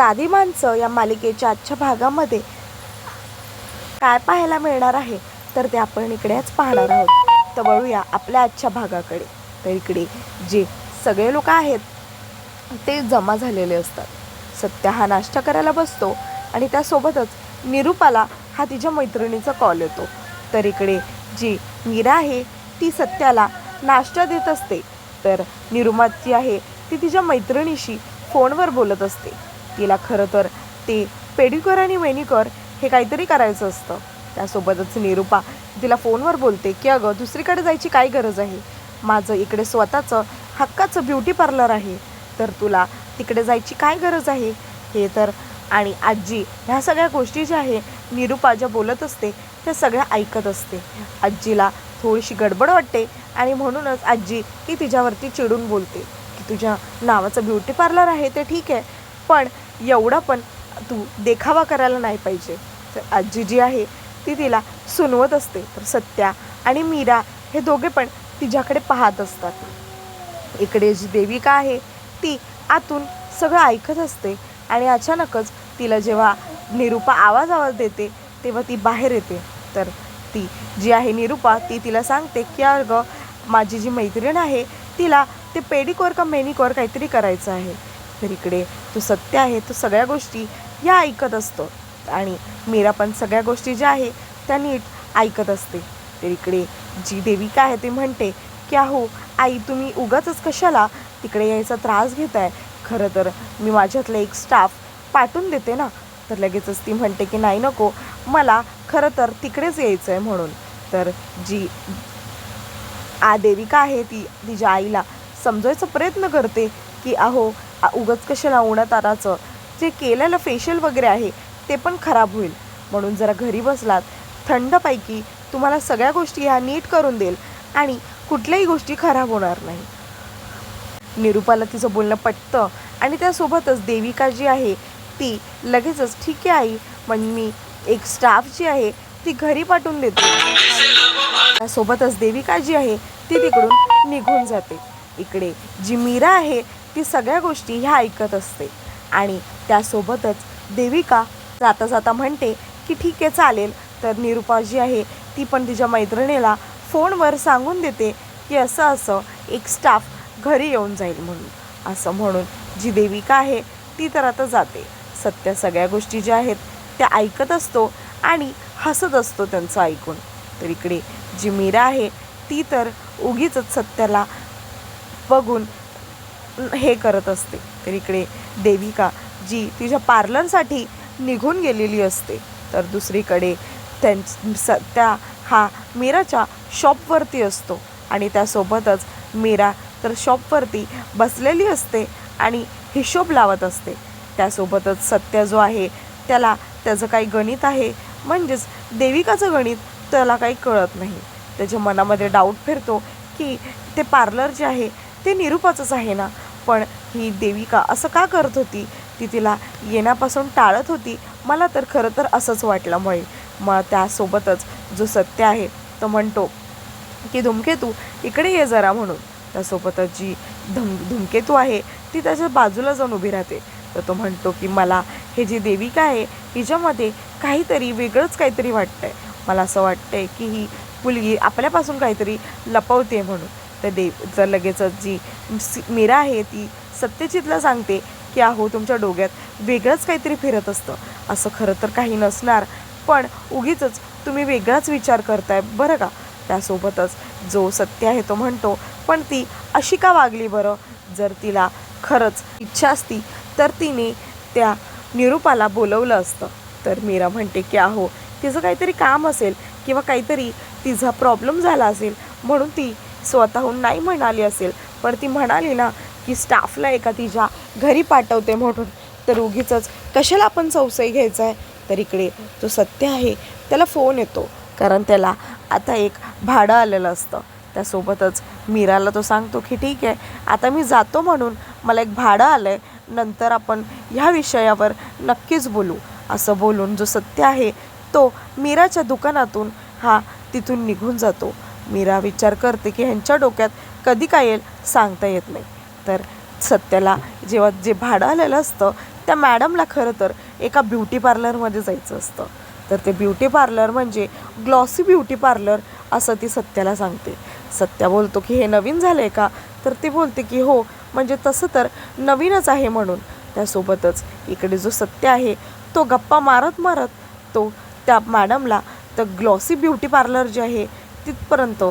साधी माणसं या मालिकेच्या आजच्या भागामध्ये काय पाहायला मिळणार आहे तर ते आपण इकडेच पाहणार आहोत. तर वळूया आपल्या आजच्या भागाकडे. तर इकडे जे सगळे लोक आहेत ते जमा झालेले असतात. सत्य हा नाश्ता करायला बसतो आणि त्यासोबतच निरूपाला हा तिच्या मैत्रिणीचा कॉल येतो. तर इकडे जी मीरा आहे ती सत्याला नाश्ता देत असते. तर निरुमा जी आहे ती तिच्या मैत्रिणीशी फोनवर बोलत असते. तिला खरं तर. ते पेडिकर आणि मेनिक्युअर हे काहीतरी करायचं असतं. त्यासोबतच निरूपा तिला फोनवर बोलते की अगं दुसरीकडे जायची काय गरज आहे? माझं इकडे स्वतःचं हक्काचं ब्युटी पार्लर आहे. तर तुला तिकडे जायची काय गरज आहे? हे तर आणि आजी ह्या सगळ्या गोष्टी ज्या आहे निरूपा ज्या बोलत असते त्या सगळ्या ऐकत असते. आजीला थोडीशी गडबड वाटते आणि म्हणूनच आजी ही तिच्यावरती चिडून बोलते की तुझ्या नावाचं ब्युटी पार्लर आहे ते ठीक आहे पण एवढा पण तू देखावा करायला नाही पाहिजे. तर आजी जी आहे ती तिला सुनवत असते. तर सत्या आणि मीरा हे दोघे पण तिच्याकडे पाहत असतात. इकडे जी देविका आहे ती आतून सगळं ऐकत असते आणि अचानकच तिला जेव्हा निरूपा आवाज आवाज देते तेव्हा ती बाहेर येते. तर ती जी आहे निरूपा ती तिला सांगते की अगं माझी जी मैत्रीण आहे तिला ते पेडिकोर का मेनिकोर काहीतरी करायचं आहे. तर इकडे तो सत्य आहे तो सगळ्या गोष्टी या ऐकत असतो. आणि मीरा पण सगळ्या गोष्टी ज्या आहे त्या नीट ऐकत असते. तर इकडे जी देविका आहे ती म्हणते की अहो आई तुम्ही उगाच कशाला तिकडे यायचा त्रास घेताय? खरं तर मी माझ्यातला एक स्टाफ पाठवून देते ना. तर लगेचच ती म्हणते की नाही नको मला खरं तर तिकडेच यायचं आहे म्हणून. तर जी आ देविका आहे ती तिच्या आईला समजवायचा प्रयत्न करते की अहो उगाच कशाला उन्हात ताराचं जे केलेलं फेशियल वगैरे आहे ते पण खराब होईल. म्हणून जरा घरी बसलात थंडपैकी तुम्हाला सगळ्या गोष्टी ह्या नीट करून देईल आणि कुठल्याही गोष्टी खराब होणार नाही. निरूपाला तिचं बोलणं पटतं आणि त्यासोबतच देविका जी आहे ती लगेचच ठीक आहे आई पण मी एक स्टाफ जी आहे ती घरी पाठवून देते. त्यासोबतच देविका जी आहे ती तिकडून निघून जाते. इकडे जी मीरा आहे ती सगळ्या गोष्टी ह्या ऐकत असते. आणि त्यासोबतच देविका जाता जाता म्हणते की ठीक आहे चालेल. तर निरुपा जी आहे ती पण तिच्या मैत्रिणीला फोनवर सांगून देते की असं असं एक स्टाफ घरी येऊन जाईल म्हणून. असं म्हणून जी देविका आहे ती तर आता जाते. सत्य सगळ्या गोष्टी ज्या आहेत त्या ऐकत असतो आणि हसत असतो त्यांचं ऐकून. तर इकडे जी मीरा आहे ती तर उगीच सत्याला बघून हे करत असते. तर इकडे देविका जी तिच्या पार्लरसाठी निघून गेलेली असते. तर दुसरीकडे त्यां त्या हा मीराच्या शॉपवरती असतो. आणि त्यासोबतच मीरा तर शॉपवरती बसलेली असते आणि हिशोब लावत असते. त्यासोबतच सत्य जो आहे त्याला त्याचं काही गणित आहे. म्हणजेच देविकाचं गणित त्याला काही कळत नाही. त्याच्या मनामध्ये डाऊट फिरतो की ते पार्लर जे आहे ते निरूपाचंच आहे ना. पण ही देविका असं का करत होती? ती तिला येण्यापासून टाळत होती. मला तर खरं तर असंच वाटल्यामुळे मग त्यासोबतच जो सत्य आहे तो म्हणतो की धुमकेतू इकडे ये जरा म्हणून. त्यासोबतच जी धुम धुमकेतू आहे ती त्याच्या बाजूला जाऊन उभी राहते. तर तो म्हणतो की मला हे जी देविका आहे हिच्यामध्ये काहीतरी वेगळंच काहीतरी वाटतंय. मला असं वाटतंय की ही मुलगी आपल्यापासून काहीतरी लपवते म्हणून. तर देव जर लगेचच जी मीरा आहे ती सत्यजितला सांगते की अहो तुमच्या डोक्यात वेगळंच काहीतरी फिरत असतं. असं खरं तर काही नसणार पण उगीच तुम्ही वेगळाच विचार करताय बरं का? त्यासोबतच जो सत्य आहे तो म्हणतो पण ती अशी का वागली बरं? जर तिला खरंच इच्छा असती तर तिने त्या निरूपाला बोलवलं असतं. तर मीरा म्हणते की अहो तिचं काहीतरी काम असेल किंवा काहीतरी तिचा प्रॉब्लेम झाला असेल म्हणून ती स्वतःहून नाही म्हणाली असेल. पण ती म्हणाली ना की स्टाफला एका तिच्या घरी पाठवते म्हणून. तर उगीच कशाला आपण संशय घ्यायचा आहे तर इकडे जो सत्य आहे त्याला फोन येतो. कारण त्याला आता एक भाडं आलेलं असतं. त्यासोबतच मीराला तो सांगतो की ठीक आहे आता मी जातो म्हणून. मला एक भाडं आलं आहे नंतर आपण ह्या विषयावर नक्कीच बोलू. असं बोलून जो सत्य आहे तो मीराच्या दुकानातून हा तिथून निघून जातो. मीरा विचार करते की ह्यांच्या डोक्यात कधी काय येईल सांगता येत नाही. तर सत्याला जेव्हा जे भाडं आलेलं असतं त्या मॅडमला खरं तर एका ब्युटी पार्लरमध्ये जायचं असतं. तर ते ब्युटी पार्लर म्हणजे ग्लॉसी ब्युटी पार्लर असं ती सत्याला सांगते. सत्या बोलतो की हे नवीन झालं आहे का? तर ती बोलते की हो म्हणजे तसं तर नवीनच आहे म्हणून. त्यासोबतच इकडे जो सत्य आहे तो गप्पा मारत मारत तो त्या मॅडमला तर ग्लॉसी ब्युटी पार्लर जे आहे तिथपर्यंत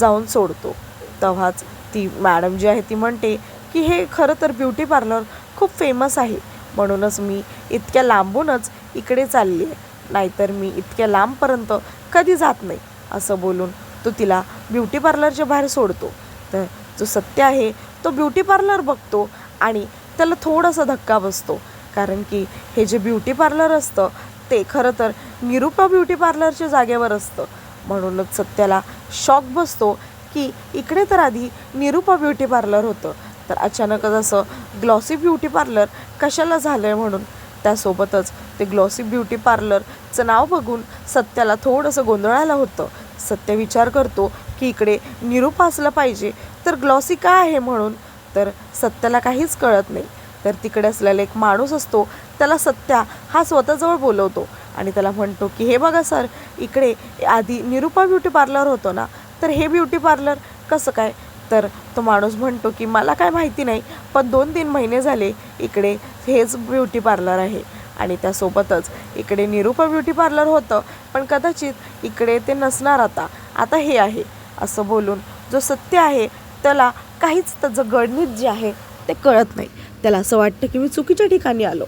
जाऊन सोडतो. तेव्हाच ती मॅडम जी आहे ती म्हणते की हे खरं तर ब्युटी पार्लर खूप फेमस आहे. म्हणूनच मी इतक्या लांबूनच इकडे चालली आहे. नाहीतर मी इतक्या लांबपर्यंत कधी जात नाही असं बोलून तो तिला ब्युटी पार्लरच्या बाहेर सोडतो. तर जो सत्य आहे तो ब्युटी पार्लर बघतो आणि त्याला थोडासा धक्का बसतो. कारण की हे जे ब्युटी पार्लर असतं ते खरं तर निरुपा ब्युटी पार्लरच्या जागेवर असतं. म्हणूनच सत्याला शॉक बसतो की इकडे तर आधी निरूपा ब्युटी पार्लर होतं. तर अचानकच असं ग्लॉसी ब्युटी पार्लर कशाला झालं आहे म्हणून? त्यासोबतच ते ग्लॉसी ब्युटी पार्लरचं नाव बघून सत्याला थोडंसं गोंधळायला होतं. सत्य विचार करतो की इकडे निरूपा असलं पाहिजे तर ग्लॉसी काय आहे म्हणून? तर सत्याला काहीच कळत नाही. तर तिकडे असलेला एक माणूस असतो त्याला सत्या हा स्वतःजवळ बोलवतो. आणि त्याला म्हणतो की हे बघा सर इकडे आधी निरुपा ब्युटी पार्लर होतं ना तर हे ब्युटी पार्लर कसं काय? तर तो माणूस म्हणतो की मला काय माहिती नाही पण दोन तीन महिने झाले इकडे हेच ब्युटी पार्लर आहे. आणि त्यासोबतच इकडे निरुपा ब्युटी पार्लर होतं पण कदाचित इकडे ते नसणार आता आता हे आहे असं बोलून जो सत्य आहे त्याला काहीच त्याचं गणित जे आहे ते कळत नाही. त्याला असं वाटतं की मी चुकीच्या ठिकाणी आलो.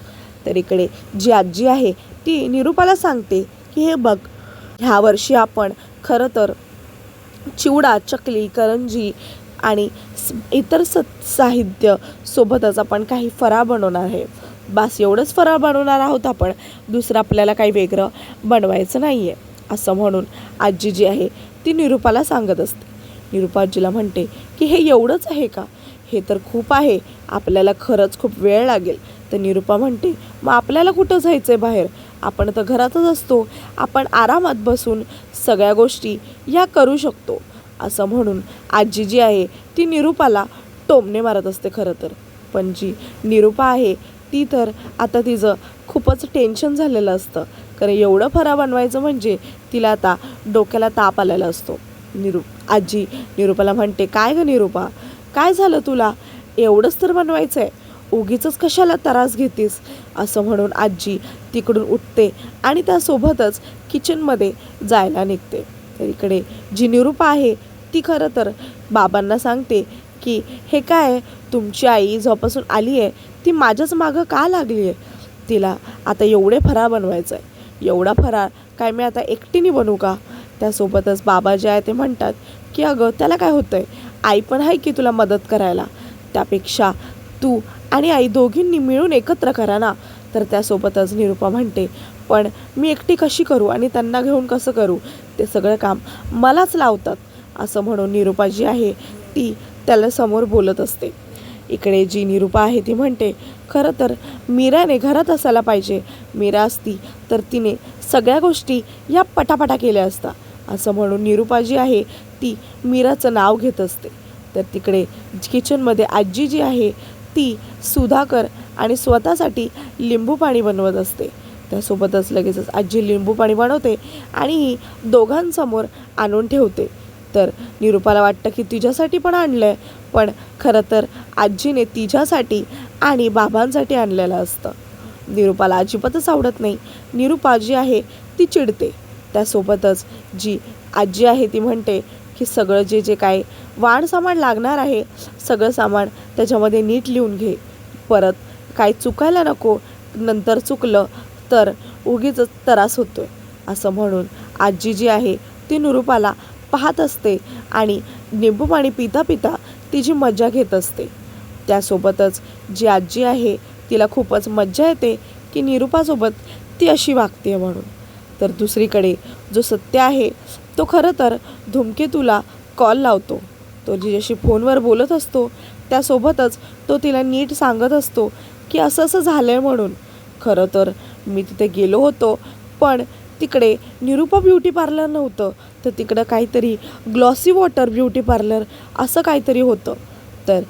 तर इकडे जी आजी आहे ती निरुपाला सांगते की हे बघ ह्या वर्षी आपण खरं तर चिवडा चकली करंजी आणि इतर स साहित्य सोबतच आपण काही फराळ बनवणार आहे. बास एवढंच फराळ बनवणार आहोत आपण. दुसरं आपल्याला काही वेगळं बनवायचं नाही आहे असं म्हणून आजी जी आहे ती निरुपाला सांगत असते. निरुपा आजीला म्हणते की हे एवढंच आहे का? हे तर खूप आहे. आपल्याला खरंच खूप वेळ लागेल. तर निरुपा म्हणते मग आपल्याला कुठं जायचं आहे बाहेर? आपण तर घरातच असतो. आपण आरामात बसून सगळ्या गोष्टी या करू शकतो. असं म्हणून आजी जी आहे ती निरुपाला टोमणे मारत असते खरं तर. पण जी निरुपा आहे ती तर आता तिचं खूपच टेन्शन झालेलं असतं. कारण एवढं फरा बनवायचं म्हणजे तिला आता डोक्याला ताप आलेला असतो. निरू आजी निरुपाला म्हणते काय ग निरुपा? काय झालं तुला? एवढंच तर बनवायचं आहे उगीच कशाला त्रास घेतीस? असं म्हणून आजी तिकडून उठते आणि त्यासोबतच किचनमध्ये जायला निघते. तर इकडे जी निरूपा आहे ती खरं तर बाबांना सांगते की हे काय? तुमची आई जोपासून आली आहे ती माझ्याच मागं का लागली आहे? तिला आता एवढे फराळ बनवायचं आहे एवढा फराळ काय मी आता एकटीने बनवू का? त्यासोबतच बाबा जे आहे ते म्हणतात की अगं त्याला काय होतं आहे आई पण आहे की तुला मदत करायला? त्यापेक्षा तू आणि आई दोघींनी मिळून एकत्र करा ना. तर त्यासोबतच निरुपा म्हणते पण मी एकटी कशी करू आणि त्यांना घेऊन कसं करू? ते सगळं काम मलाच लावतात. असं म्हणून निरुपा जी आहे ती त्याला समोर बोलत असते. इकडे जी निरुपा आहे ती म्हणते खरं तर मीराने घरात असायला पाहिजे. मीरा असती तर तिने सगळ्या गोष्टी या पटापटा केल्या असता. असं म्हणून निरुपा जी आहे ती मीराचं नाव घेत असते. तर तिकडे किचनमध्ये आजी जी आहे ती सुधाकर आणि स्वतःसाठी लिंबू पाणी बनवत असते. त्यासोबतच लगेचच आजी लिंबू पाणी बनवते आणि ही दोघांसमोर आणून ठेवते. तर निरुपाला वाटतं की तिच्यासाठी पण आणलं आहे पण खरं तर आजीने तिच्यासाठी आणि बाबांसाठी आणलेलं असतं. निरुपाला अजिबातच आवडत नाही. निरुपा जी आहे ती चिडते. त्यासोबतच जी आजी आहे ती म्हणते की सगळं जे जे काय वाण सामान लागणार आहे सगळं सामान त्याच्यामध्ये नीट लिहून घे. परत काय चुकायला नको नंतर चुकलं तर उगीच त्रास आहे असं म्हणून आजी जी आहे ती निरुपाला पाहत असते आणि निंबू पाणी पिता पिता तिची मज्जा घेत असते. त्यासोबतच जी आजी आहे तिला खूपच मज्जा येते की निरुपासोबत ती अशी वागते म्हणून. तर दुसरीकडे जो सत्य आहे तो खरं तर धुमकेतूला कॉल लावतो. तो जिच्याशी फोनवर बोलत असतो त्यासोबतच तो तिला नीट सांगत असतो की असं असं झालं आहे म्हणून. खरं तर मी तिथे गेलो होतो पण तिकडे निरूपा ब्युटी पार्लर नव्हतं तर तिकडं काहीतरी ग्लॉसी वॉटर ब्युटी पार्लर असं काहीतरी होतं. तर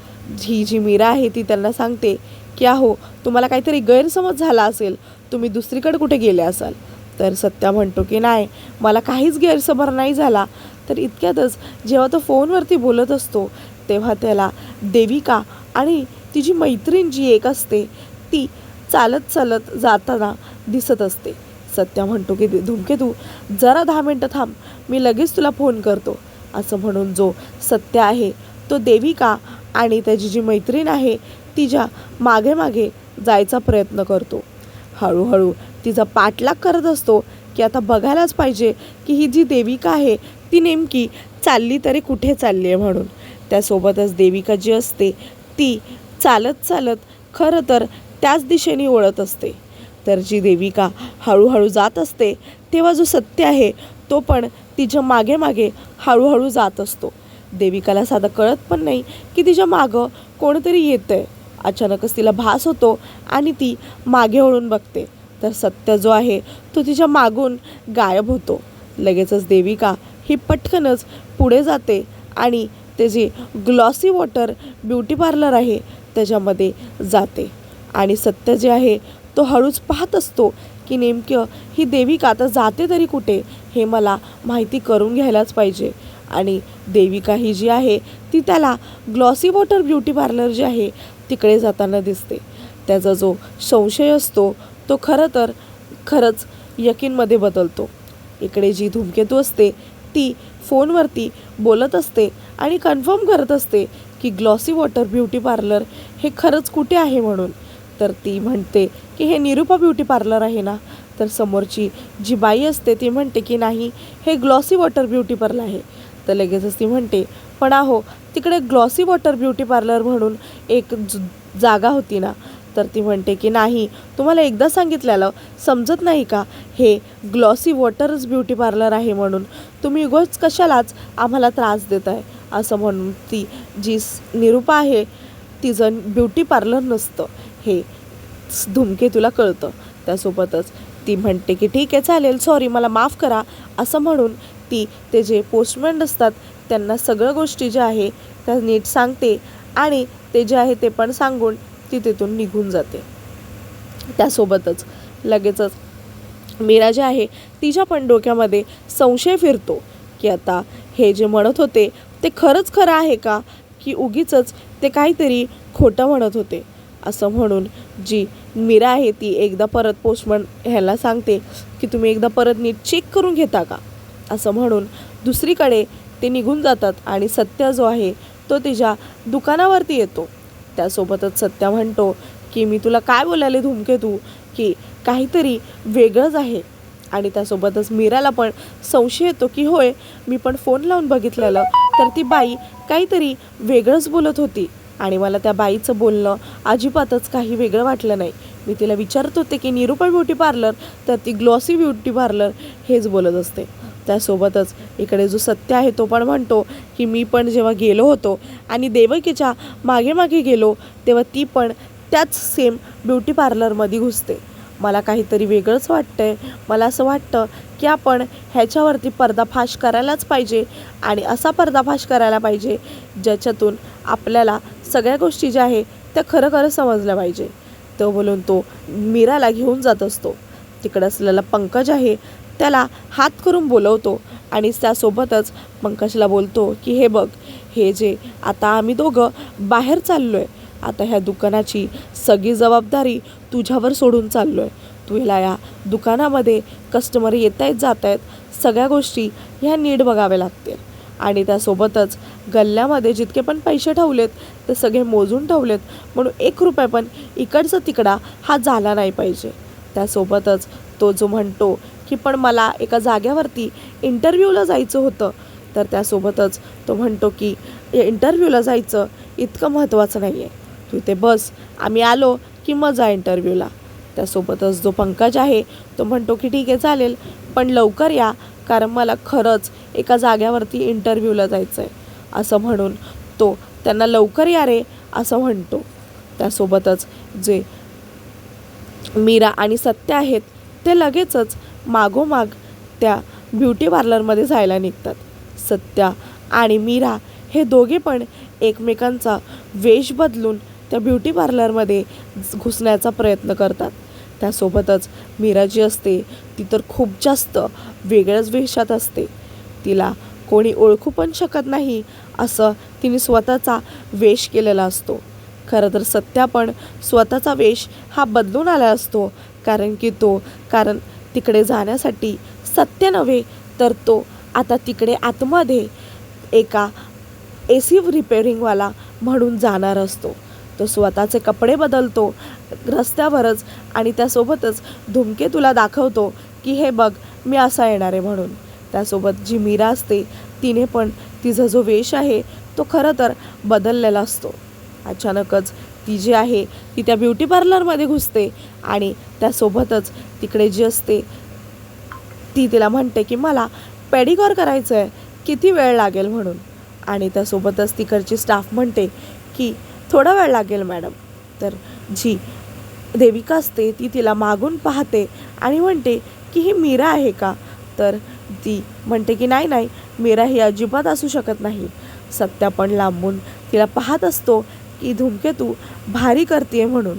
ही जी मीरा आहे ती त्यांना सांगते की अहो तुम्हाला काहीतरी गैरसमज झाला असेल तुम्ही दुसरीकडे कुठे गेले असाल? तर सत्या म्हणतो की नाही मला काहीच गैरसमर नाही झाला. तर इतक्यातच जेव्हा तो फोनवरती बोलत असतो तेव्हा त्याला देविका आणि तिची मैत्रीण जी एक असते ती चालत चालत जाताना दिसत असते. सत्या म्हणतो की धूमकेतू जरा दहा मिनटं थांब मी लगेच तुला फोन करतो. असं म्हणून जो सत्य आहे तो देविका आणि त्याची जी मैत्रीण आहे तिच्यामागे मागे जायचा प्रयत्न करतो. हळूहळू तिचा पाठलाग करत असतो की आता बघायलाच पाहिजे की ही जी देविका आहे ती नेमकी चालली तरी कुठे चालली आहे म्हणून. त्यासोबतच देविका जी असते ती चालत चालत खरं तर त्याच दिशेने ओळत असते. तर जी देविका हळूहळू जात असते तेव्हा जो सत्य आहे तो पण तिच्यामागे मागे हळूहळू जात असतो. देविकाला साधं कळत पण नाही की तिच्या मागं कोणतरी येतं आहे अचानकच तिला भास होतो आणि ती मागे वळून बघते. तर सत्य जो आहे तो तिच्या मागून गायब होतो. लगेचच देविका ही पटकनच पुढे जाते आणि ते जे ग्लॉसी वॉटर ब्युटी पार्लर आहे त्याच्यामध्ये जाते. आणि सत्य जे आहे तो हळूच पाहत असतो की नेमकं ही देविका आता जाते तरी कुठे हे मला माहिती करून घ्यायलाच पाहिजे. आणि देविका ही जी आहे ती त्याला ग्लॉसी वॉटर ब्युटी पार्लर जे आहे तिकडे जाताना दिसते. त्याचा जो संशय असतो तो खरं तर खरंच यकीनमध्ये बदलतो. इकडे जी धूमकेतू असते ती फोनवरती बोलत असते आणि कन्फर्म करत असते की ग्लॉसी वॉटर ब्युटी पार्लर हे खरंच कुठे आहे म्हणून. तर ती म्हणते की हे निरुपा ब्युटी पार्लर आहे ना? तर समोरची जी बाई असते ती म्हणते की नाही हे ग्लॉसी वॉटर ब्युटी पार्लर आहे. तर लगेचच ती म्हणते पण अहो तिकडे ग्लॉसी वॉटर ब्युटी पार्लर म्हणून एक जागा होती ना? तर ती म्हणते की नाही तुम्हाला एकदा सांगितलेलं समजत नाही का? हे ग्लॉसी वॉटरच ब्युटी पार्लर आहे म्हणून. तुम्ही उगोच कशालाच आम्हाला त्रास देत आहे असं म्हणून ती जी निरूपा आहे तिचं ब्युटी पार्लर नसतं. हे धुमके तुला कळतं. त्यासोबतच ती म्हणते की ठीक आहे चालेल सॉरी मला माफ करा. असं म्हणून ती ते जे पोस्टमॅन असतात त्यांना सगळ्या गोष्टी ज्या आहे त्या नीट सांगते. आणि ते जे आहे ते पण सांगून ती तिथून निघून जाते. त्यासोबतच लगेचच मीरा जे आहे तिच्या पण डोक्यामध्ये संशय फिरतो की आता हे जे म्हणत होते ते खरंच खरं आहे का? की उगीच ते काहीतरी खोटं म्हणत होते. असं म्हणून जी मीरा आहे ती एकदा परत पोस्टमन ह्याला सांगते की तुम्ही एकदा परत नीट चेक करून घेता का? असं म्हणून दुसरीकडे ते निघून जातात आणि सत्य जो आहे तो तिच्या दुकानावरती येतो. त्यासोबतच सत्या म्हणतो की मी तुला काय बोलायले धुमकेतू की काहीतरी वेगळंच आहे. आणि त्यासोबतच मीराला पण संशय येतो की होय मी पण फोन लावून बघितलेलं तर ती बाई काहीतरी वेगळंच बोलत होती आणि मला त्या बाईचं बोलणं अजिबातच काही वेगळं वाटलं नाही. मी तिला विचारत होते की निरुपा ब्युटी पार्लर? तर ती ग्लॉसी ब्युटी पार्लर हेच बोलत असते. त्यासोबतच इकडे जो सत्य आहे तो पण म्हणतो की मी पण जेव्हा गेलो होतो आणि देवकीच्या मागे मागे गेलो तेव्हा ती पण त्याच सेम ब्युटी पार्लरमध्ये घुसते. मला काहीतरी वेगळंच वाटतंय. मला असं वाटतं की आपण ह्याच्यावरती पर्दाफाश करायलाच पाहिजे आणि असा पर्दाफाश करायला पाहिजे ज्याच्यातून आपल्याला सगळ्या गोष्टी ज्या आहे त्या खरं खरं समजल्या पाहिजे. तो बोलून तो मीराला घेऊन जात असतो. तिकडं असलेला पंकज आहे त्याला हात करून बोलवतो आणि त्यासोबतच पंकजला बोलतो की हे बघ हे जे आता आम्ही दोघं बाहेर चाललो आहे आता ह्या दुकानाची सगळी जबाबदारी तुझ्यावर सोडून चाललो आहे तुला या दुकानामध्ये कस्टमर येत आहेत जात आहेत सगळ्या गोष्टी ह्या नीट बघाव्या लागतील. आणि त्यासोबतच गल्ल्यामध्ये जितके पण पैसे ठेवलेत ते सगळे मोजून ठेवलेत म्हणून एक रुपया पण इकडचा तिकडा हा झाला नाही पाहिजे. त्यासोबतच तो जो म्हणतो की पण मला एका जाग्यावरती इंटरव्ह्यूला जायचं होतं. तर त्यासोबतच तो म्हणतो की इंटरव्ह्यूला जायचं इतकं महत्त्वाचं नाही आहे तू इथे बस आम्ही आलो की मग जा इंटरव्ह्यूला त्यासोबतच जो पंकज आहे तो म्हणतो की ठीक आहे चालेल पण लवकर या कारण मला खरंच एका जाग्यावरती इंटरव्ह्यूला जायचं आहे असं म्हणून तो त्यांना लवकर या रे असं म्हणतो. त्यासोबतच जे मीरा आणि सत्य आहेत ते लगेचच मागोमाग त्या ब्युटी पार्लरमध्ये जायला निघतात. सत्या आणि मीरा हे दोघे पण एकमेकांचा वेश बदलून त्या ब्युटी पार्लरमध्ये घुसण्याचा प्रयत्न करतात. त्यासोबतच मीरा जी असते ती तर खूप जास्त वेगळ्याच वेशात असते. तिला कोणी ओळखू पण शकत नाही असं तिने स्वतःचा वेश केलेला असतो. खरं तर सत्या पण स्वतःचा वेश हा बदलून आला असतो कारण की तो कारण तिकडे जाण्यासाठी सत्य नव्हे तर तो आता तिकडे आतमध्ये एका ए सी रिपेअरिंगवाला म्हणून जाणार असतो. तो स्वतःचे कपडे बदलतो रस्त्यावरच आणि त्यासोबतच धुमकेतूला दाखवतो की हे बघ मी असा येणार आहे म्हणून. त्यासोबत जी मीरा असते तिने पण तिचा जो वेश आहे तो खरं तर बदललेला असतो. अचानकच ती जी आहे ती त्या ब्युटी पार्लरमध्ये घुसते आणि त्यासोबतच तिकडे जी असते ती तिला म्हणते की मला पेडिकॉर करायचं आहे किती वेळ लागेल म्हणून? आणि त्यासोबतच तिकडची स्टाफ म्हणते की थोडा वेळ लागेल मॅडम. तर जी देविका असते ती तिला मागून पाहते आणि म्हणते की ही मीरा आहे का? तर ती म्हणते की नाही नाही मीरा ही अजिबात असू शकत नाही. सत्या पण लांबून तिला पाहत असतो की धूमकेतू भारी करते म्हणून.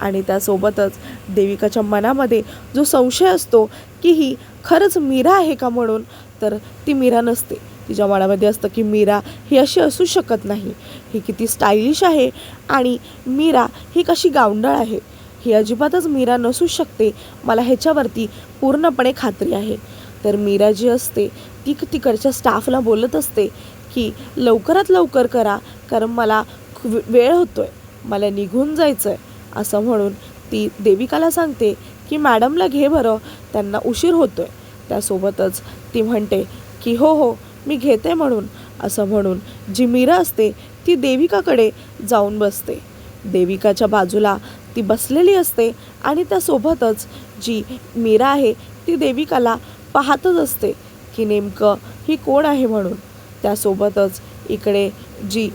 आणि त्यासोबतच देविकाच्या मनामध्ये जो संशय असतो की ही खरंच मीरा आहे का म्हणून तर ती मीरा नसते. तिच्या मनामध्ये असतं की मीरा ही अशी असू शकत नाही. ही किती स्टायलिश आहे आणि मीरा ही कशी गावंडळ आहे. ही अजिबातच मीरा नसू शकते मला ह्याच्यावरती पूर्णपणे खात्री आहे. तर मीरा जी असते ती तिकडच्या स्टाफला बोलत असते की लवकरात लवकर करा कारण मला खू- वेळ आहे मला निघून जायचं आहे असं म्हणून ती देविकाला सांगते की मॅडमला घे बरं त्यांना उशीर होतोय. त्यासोबतच ती म्हणते की हो हो मी घेते म्हणून. असं म्हणून जी मीरा असते ती देविकाकडे जाऊन बसते. देविकाच्या बाजूला ती बसलेली असते आणि त्यासोबतच जी मीरा आहे ती देविकाला पाहतच असते की नेमकं ही कोण आहे म्हणून. त्यासोबतच इकडे जी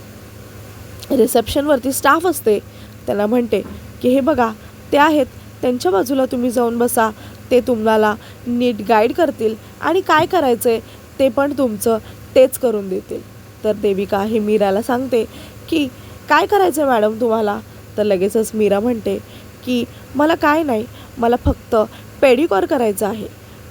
रिसेप्शनवरती स्टाफ असते त्यांना म्हणते की हे बघा ते आहेत. त्यांच्या बाजूला तुम्ही जाऊन बसा. ते तुम्हाला नीट गाईड करतील. आणि काय करायचं आहे ते पण तुमचं तेच करून देतील. तर देविका हे मीराला सांगते की काय करायचं आहे मॅडम तुम्हाला? तर लगेचच मीरा म्हणते की मला काय नाही. मला फक्त पेडिकॉर करायचं आहे.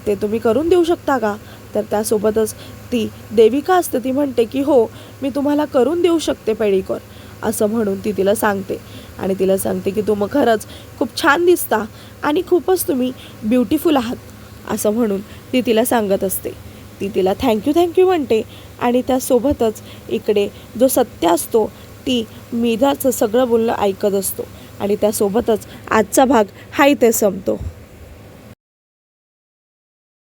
ते तुम्ही करून देऊ शकता का? तर त्यासोबतच ती देविका असते ती म्हणते की हो मी तुम्हाला करून देऊ शकते पेडिकॉर असं म्हणून ती तिला सांगते. आणि तिला सांगते की तुम्ही खरंच खूप छान दिसता आणि खूपच तुम्ही ब्युटिफुल आहात. असं म्हणून ती तिला सांगत असते. ती तिला थँक्यू थँक्यू म्हणते. आणि त्यासोबतच इकडे जो सत्य असतो ती मीधाचं सगळं बोलणं ऐकत असतो. आणि त्यासोबतच आजचा भाग हा इथे संपतो.